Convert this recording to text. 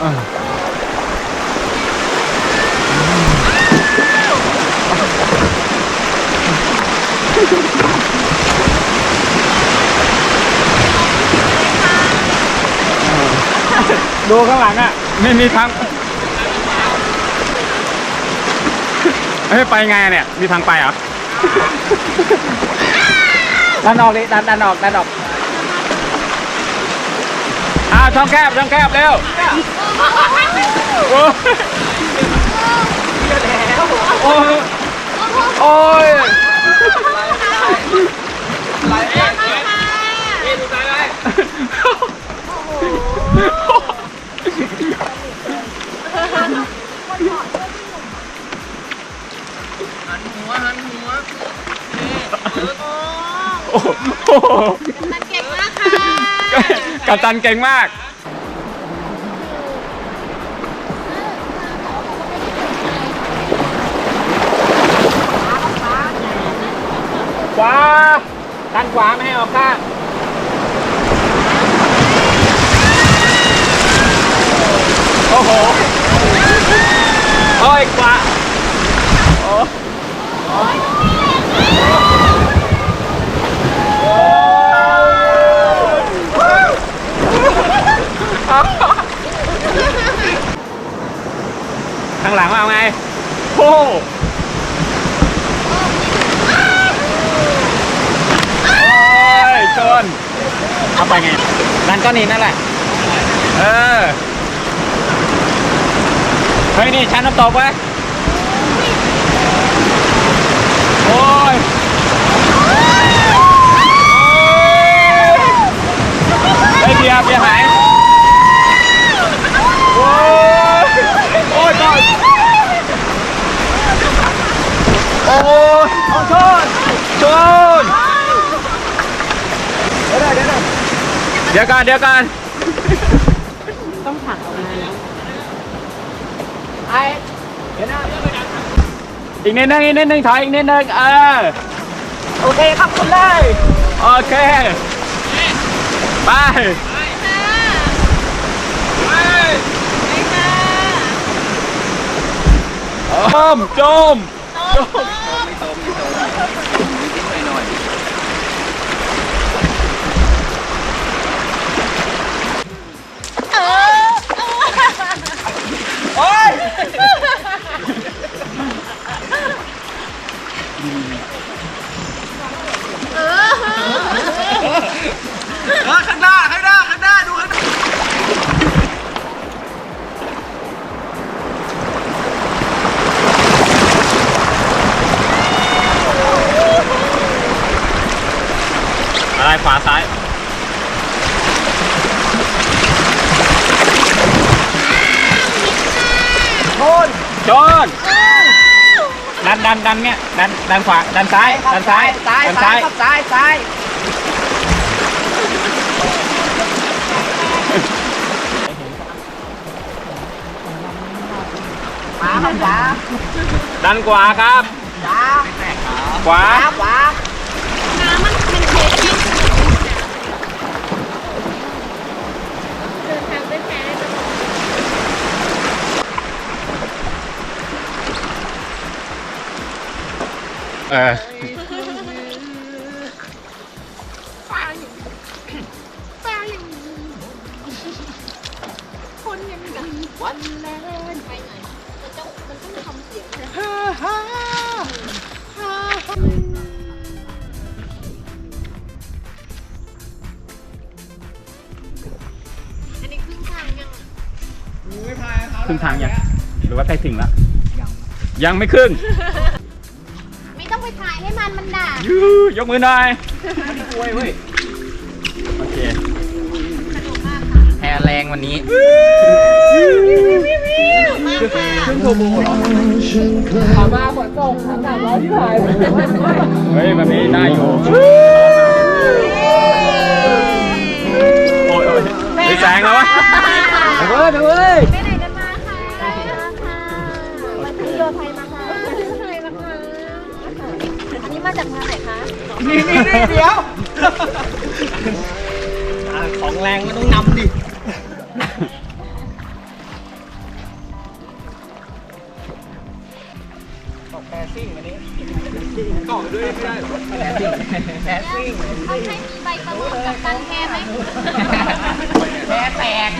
ดูข้างหลังอะ ไม่มีทางเฮ้ยไปไงเนี่ย มีทางไปเหรอ ดันออกดิดันดันออกดันออก อ่าช่องแคบช่องแคบเร็วโอ้ยโอ้ยโอ้ยโอ้โห มันเก่งมากค่ะ กัปตันเก่งมาก ขวาดันขวาไม่ให้ออกข้างโอ้โหโอ้ยกว่าโอ้ ข้างหลังว่าไงโอ้โอ้ยชนเอาไปไงดันก้อนหินนั่นแหละ เออ เฮ้ย นี่ชั้นน้ำตกไว้โอ้ยเฮ้ยเบียร์เบียร์หาย โอ้ย โอ้ยก่อน โอ้ยเอาชนชนเดี๋ยวเดี๋ยวเดี๋ยวกันเดี๋ยวกันต้องผลักออกมาแล้วไอเดี๋ยวนะอีกนิดนึงอีกนิดนึงถอยอีกนิดนึงเออโอเคครับคุณเลย โอเค ไป จมจมจม อะไรขวาซ้ายชนชนดันดันดันเนี่ยดันดันขวาดันซ้ายดันซ้ายซ้ายดันซ้าซ้ายยครับซ้ายซ้ายขวาครับขวาดันขวาครับขวาขวา เออฟ้าอย่างฟ้าอย่างคนยังดังวันแลนไปไหนมันต้องมันต้องทำเสียงนะอันนี้ครึ่งทางยังครึ่งทางยังหรือว่าใกล้ถึงแล้วยังไม่ครึ่ง ให้มันมันด่ายูยกมือหน่อยโอเคแพแรงวันนี้ขึ้นโทโบเหรอถามมาฝนตกถามสามร้อยที่ผ่านเฮ้ยแบบนี้ได้อยู่โอ้ยโอ้ยเฮ้ยแสงแล้ววะเว้ยเว้ยไปไหนกันมาคะค่ะมาที่โยไทยมาี้มาจากทางไหนคะนี่นี่นี่เดี๋ยวของแรงก็ต้องนำดิ ตกแฟร์ซิ่งวันนี้ต่อด้วยไม่ได้แฟร์ซิ่งเขาให้มีใบประมูลกับการแค่ไหมแฟร์แตก